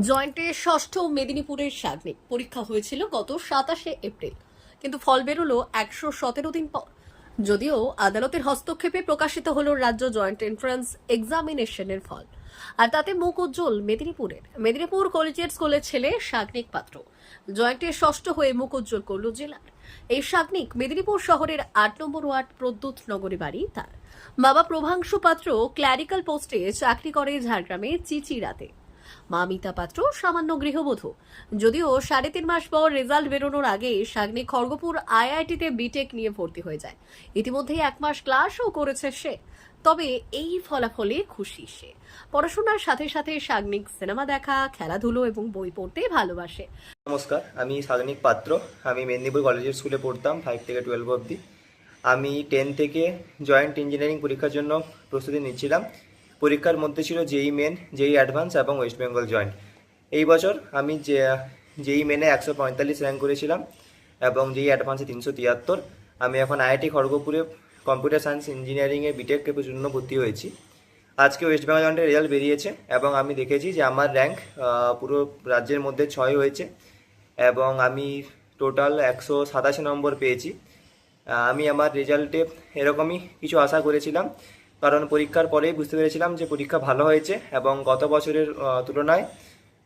জয়েন্টে ষষ্ঠ মেদিনীপুরের সাগ্নিক পরীক্ষা হয়েছিল গত সাতাশে এপ্রিল। কিন্তু ফল বেরোলো একশো সতেরো দিন পর। যদিও আদালতের হস্তক্ষেপে প্রকাশিত হল রাজ্য জয়েন্ট এন্ট্রান্স এক্সামিনেশনের ফল। আর তাতে মুখ উজ্জ্বল মেদিনীপুরের। মেদিনীপুর কলেজিয়েট স্কুলের ছেলে সাগ্নিক পাত্র। জয়েন্টে ষষ্ঠ হয়ে মুখ উজ্জ্বল করল জেলার। এই সাগ্নিক মেদিনীপুর শহরের আট নম্বর ওয়ার্ড প্রদ্যুৎ নগরী বাড়ি তার। বাবা প্রভাংশু পাত্র ক্ল্যারিক্যাল পোস্টে চাকরি করে ঝাড়গ্রামে চিচিরাতে। মা মিতা পাত্র, সামান্য গৃহবধূ। যদিও সাড়ে তিন মাস পর রেজাল্ট বেরোনোর আগে সাগ্নি খড়গপুর আইআইটিতে বিটেক নিয়ে ভর্তি হয়ে যায়। ইতিমধ্যেই এক মাস ক্লাসও করেছে সে। তবে এই ফলাফলে খুশি সে। পড়াশোনার সাথে সাথে সাগ্নিক সিনেমা দেখা, খেলাধুলো এবং বই পড়তে ভালোবাসে। নমস্কার, আমি সাগনিক পাত্র। আমি মেদিনীপুর কলেজের স্কুলে পড়তাম ফাইভ থেকে টুয়েলভ অবধি। আমি টেন থেকে জয়েন্ট ইঞ্জিনিয়ারিং পরীক্ষার জন্য প্রস্তুতি নিচ্ছিলাম। পরীক্ষার মধ্যে ছিল জেই মেন জেই অ্যাডভান্স এবং ওয়েস্ট বেঙ্গল জয়েন্ট এই বছর আমি যে জেই মেনে একশো পঁয়তাল্লিশ র্যাঙ্ক করেছিলাম এবং জেই অ্যাডভান্সে তিনশো তিয়াত্তর, আমি এখন আইআইটি খড়গপুরে কম্পিউটার সায়েন্স ইঞ্জিনিয়ারিংয়ে বিটেকের জন্য ভর্তি হয়েছি। আজকে ওয়েস্ট বেঙ্গল জয়েন্টের রেজাল্ট বেরিয়েছে এবং আমি দেখেছি যে আমার র্যাঙ্ক পুরো রাজ্যের মধ্যে ছয় হয়েছে এবং আমি টোটাল একশো সাতাশি নম্বর পেয়েছি। আমি আমার রেজাল্টে এরকমই কিছু আশা করেছিলাম কারণ পরীক্ষার পরেই বুঝতে পেরেছিলাম যে পরীক্ষা ভালো হয়েছে এবং গত বছরের তুলনায়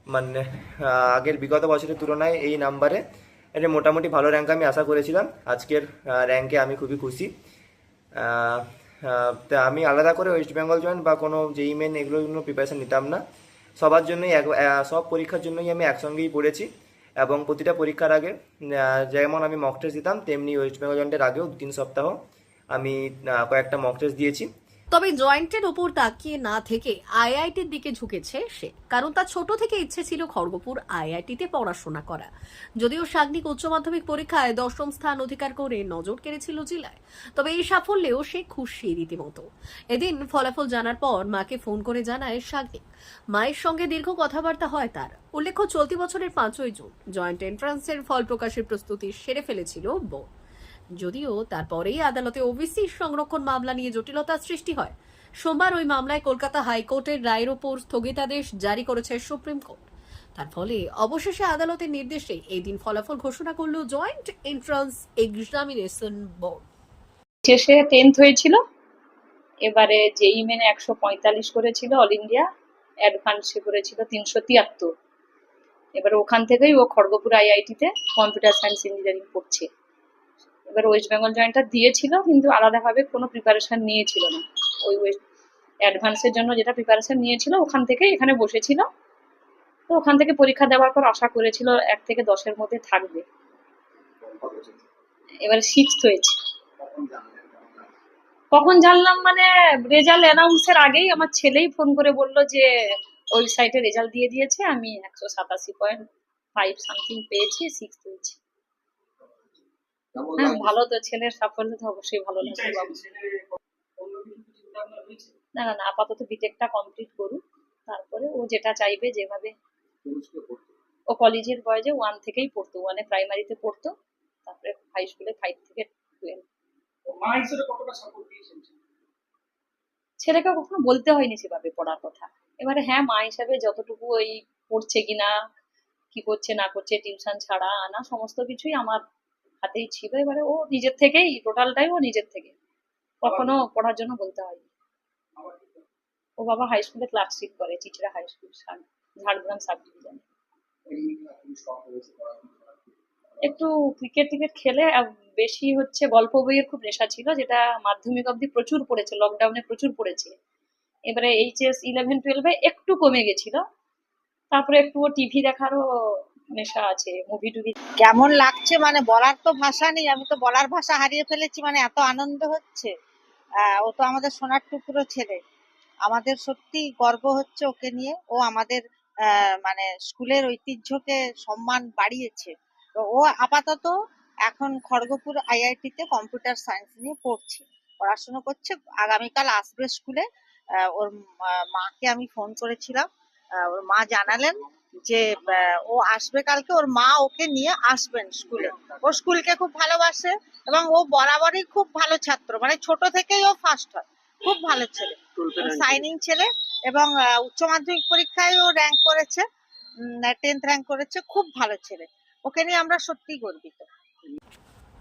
মানে আগের বিগত বছরের তুলনায় এই নাম্বারে এটা মোটামুটি ভালো র্যাঙ্ক আমি আশা করেছিলাম। আজকের র্যাঙ্কে আমি খুবই খুশি। তা আমি আলাদা করে ওয়েস্ট বেঙ্গল জয়েন্ট বা কোনো জেই মেন এগুলোর জন্য প্রিপারেশান নিতাম না। সবার জন্যই এক সব পরীক্ষার জন্যই আমি একসঙ্গেই পড়েছি এবং প্রতিটা পরীক্ষার আগে যেমন আমি মক টেস্ট দিতাম, তেমনি ওয়েস্ট বেঙ্গল জয়েন্টের আগেও তিন সপ্তাহ আমি কয়েকটা মক টেস্ট দিয়েছি। তবে জয়েন্টের ওপর তাকিয়ে না থেকে আইআইটির দিকে ঝুঁকেছে সে, কারণ তার ছোট থেকে ইচ্ছে ছিল খড়গপুর আইআইটিতে পড়াশোনা করা। যদিও সাগ্নিক উচ্চ মাধ্যমিক পরীক্ষায় দশম স্থান অধিকার করে নজর কেড়েছিল জেলায়, তবে এই সাফল্যেও সে খুশি রীতিমতো। এদিন ফলাফল জানার পর মাকে ফোন করে জানায় সাগ্নিক। মায়ের সঙ্গে দীর্ঘ কথাবার্তা হয় তার। উল্লেখ্য, চলতি বছরের পাঁচই জুন জয়েন্ট এন্ট্রান্সের ফল প্রকাশের প্রস্তুতি সেরে ফেলেছিল বোর্ড। যদিও তারপরেই আদালতে ওবিসি সংরক্ষণ মামলা নিয়ে জটিলতার সৃষ্টি হয়। সোমবার ওই মামলায় কলকাতা হাইকোর্টের রায়ের ওপর স্থগিতাদেশ জারি করেছে সুপ্রিম কোর্ট। তার ফলে অবশেষে আদালতের নির্দেশে এই দিন ফলাফল ঘোষণা করল জয়েন্ট এন্ট্রান্স এক্সামিনেশন বোর্ড। শেষে টেন্থ হয়েছিল। এবারে জেই মেনে একশো পঁয়তাল্লিশ করেছিল অল ইন্ডিয়া অ্যাডভান্সে করেছিল তিনশো তিয়াত্তর। এবার ওখান থেকেই ও খড়গপুর আইআইটিতে কম্পিউটার সায়েন্স ইঞ্জিনিয়ারিং পড়ছে। এবার ওয়েস্ট বেঙ্গল জয়েন্টটা দিয়েছিল, কিন্তু আলাদাভাবে কোনো প্রিপারেশন নিয়েছিল না। ওই ওয়েস্ট অ্যাডভান্সের জন্য যেটা প্রিপারেশন নিয়েছিল, ওখান থেকে এখানে বসেছিল। তো ওখান থেকে পরীক্ষা দেওয়ার পর আশা করেছিল এক থেকে দশের মধ্যে থাকবে। এবার সিক্সথ হয়েছে। কখন জানলাম মানে রেজাল্ট অ্যানাউন্সের আগেই আমার ছেলেই ফোন করে বলল যে ওয়েবসাইটে রেজাল্ট দিয়ে দিয়েছে, আমি একশো সাতাশি পয়েন্ট ফাইভ সামথিং পেয়েছি সিক্স হয়েছি। হ্যাঁ ভালো তো ছেলের সাফল্য তো অবশ্যই ভালো লাগবে বাবু না না না আপাতত বিটেকটা কমপ্লিট করুক তারপরে ও যেটা চাইবে যেভাবে ও কলেজের বয়সে ওয়ান থেকেই পড়তো ওয়ানে প্রাইমারিতে পড়তো তারপরে হাই স্কুলে ফাইভ থেকে টুয়েলভ ছেলেকে? কখনো বলতে হয়নি সেভাবে পড়ার কথা। এবারে হ্যাঁ মা হিসাবে যতটুকু ওই পড়ছে কিনা কি করছে না করছে টিউশন ছাড়া আনা সমস্ত কিছুই আমার হাতেই ছিল এবারে ও নিজের থেকেই টোটালটাই ও নিজের থেকে। কখনো পড়ার জন্য বলতে করে? ও বাবা হাই স্কুলে ক্লার্কশিপ করে Chichra high school Jhargram sub division. একটু ক্রিকেট টিকেট খেলে বেশি হচ্ছে গল্প বইয়ের খুব নেশা ছিল যেটা মাধ্যমিক অবধি প্রচুর পড়েছে লকডাউনে প্রচুর পড়েছে। এবারে এইচএস ইলেভেন টুয়েলভে একটু কমে গেছিল। তারপরে একটু টিভি দেখারও নেশা আছে মুভি টুভি কেমন লাগছে? মানে বলার তো ভাষা নেই, আমি তো বলার ভাষা হারিয়ে ফেলেছি মানে এত আনন্দ হচ্ছে। ও তো আমাদের সোনার টুকরো ছেলে। আমাদের সত্যি গর্ব হচ্ছে ওকে নিয়ে। ও আমাদের মানে স্কুলের ঐতিহ্যকে সম্মান বাড়িয়েছে। তো ও আপাতত এখন খড়গপুর আইআইটি তে কম্পিউটার সায়েন্স নিয়ে পড়ছে, পড়াশোনা করছে। আগামীকাল আসবে স্কুলে। ওর মাকে আমি ফোন করেছিলাম। ওর মা জানালেন যে ও আসবে কালকে ওর মা ওকে নিয়ে আসবেন স্কুলে। ও স্কুলকে খুব ভালোবাসে এবং ও বরাবরই খুব ভালো ছাত্র। মানে ছোট থেকেই ও ফার্স্ট হয়। খুব ভালো ছেলে। সাইনিং ছেলে এবং উচ্চ মাধ্যমিক পরীক্ষায় ও র্যাঙ্ক করেছে। টেন্থ র্যাঙ্ক করেছে। খুব ভালো ছেলে। ওকে নিয়ে আমরা সত্যিই গর্বিত।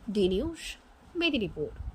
D news Medinipur.